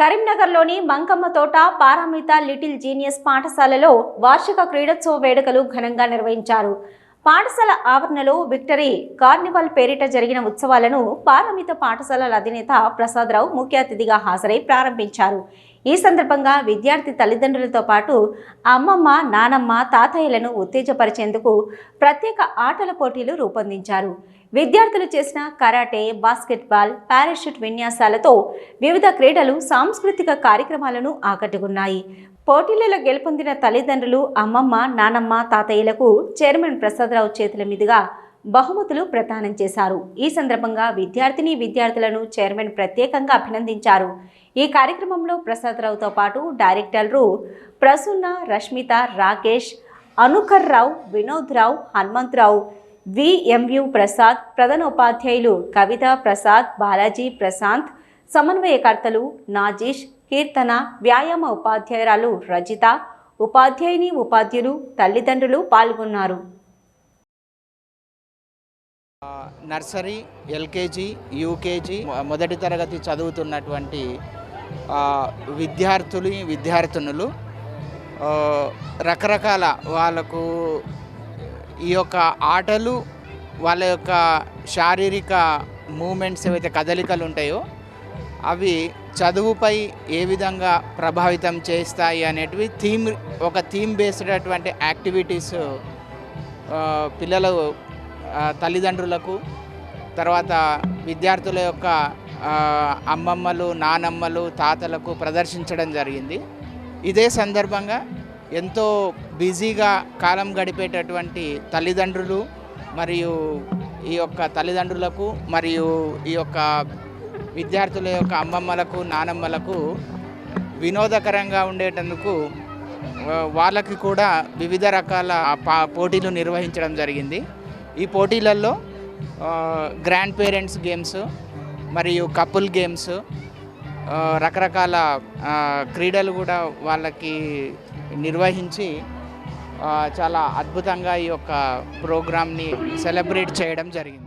కరీంనగర్లోని మంకమ్మ తోట Paramitha little genius పాఠశాలలో వార్షిక క్రీడోత్సవ వేడుకలు ఘనంగా నిర్వహించారు. పాఠశాల ఆవరణలో విక్టరీ కార్నివాల్ పేరిట జరిగిన ఉత్సవాలను పారామిత పాఠశాలల అధినేత ప్రసాదరావు ముఖ్య అతిథిగా హాజరై ప్రారంభించారు. ఈ సందర్భంగా విద్యార్థి తల్లిదండ్రులతో పాటు అమ్మమ్మ నానమ్మ తాతయ్యలను ఉత్తేజపరిచేందుకు ప్రత్యేక ఆటల పోటీలు రూపొందించారు. విద్యార్థులు చేసిన కరాటే బాస్కెట్బాల్ పారాషూట్ విన్యాసాలతో వివిధ క్రీడలు సాంస్కృతిక కార్యక్రమాలను ఆకట్టుకున్నాయి. పోటీలలో గెలుపొందిన తల్లిదండ్రులు అమ్మమ్మ నానమ్మ తాతయ్యలకు చైర్మన్ ప్రసాదరావు చేతుల మీదుగా బహుమతులు ప్రదానం చేశారు. ఈ సందర్భంగా విద్యార్థిని విద్యార్థులను చైర్మన్ ప్రత్యేకంగా అభినందించారు. ఈ కార్యక్రమంలో ప్రసాదరావుతో పాటు డైరెక్టర్లు ప్రసన్న రష్మిత రాకేష్ అనుకర్ రావు వినోద్ రావు హనుమంతరావు విఎంయు ప్రసాద్ ప్రధాన ఉపాధ్యాయులు కవిత ప్రసాద్ బాలాజీ ప్రశాంత్ సమన్వయకర్తలు నాజీష్ కీర్తన వ్యాయామ ఉపాధ్యాయురాలు రజిత ఉపాధ్యాయుని ఉపాధ్యులు తల్లిదండ్రులు పాల్గొన్నారు. నర్సరీ ఎల్కేజీ యూకేజీ మొదటి తరగతి చదువుతున్నటువంటి విద్యార్థులు విద్యార్థినులు రకరకాల వాళ్ళకు ఈ యొక్క ఆటలు వాళ్ళ యొక్క శారీరక మూమెంట్స్ ఏవైతే కదలికలు ఉంటాయో అవి చదువుపై ఏ విధంగా ప్రభావితం చేస్తాయి అనేటివి థీమ్ ఒక థీమ్ బేస్డ్ అటువంటి యాక్టివిటీస్ పిల్లలు తల్లిదండ్రులకు తర్వాత విద్యార్థుల యొక్క అమ్మమ్మలు నానమ్మలు తాతలకు ప్రదర్శించడం జరిగింది. ఇదే సందర్భంగా ఎంతో బిజీగా కాలం గడిపేటటువంటి తల్లిదండ్రులు మరియు ఈ యొక్క తల్లిదండ్రులకు మరియు ఈ యొక్క విద్యార్థుల యొక్క అమ్మమ్మలకు నానమ్మలకు వినోదకరంగా ఉండేటందుకు వాళ్ళకి కూడా వివిధ రకాల పా- పోటీలు నిర్వహించడం జరిగింది. ఈ పోటీలలో గ్రాండ్ పేరెంట్స్ గేమ్స్ మరియు కపుల్ గేమ్స్ రకరకాల క్రీడలు కూడా వాళ్ళకి నిర్వహించి చాలా అద్భుతంగా ఈ యొక్క ప్రోగ్రామ్ని సెలబ్రేట్ చేయడం జరిగింది.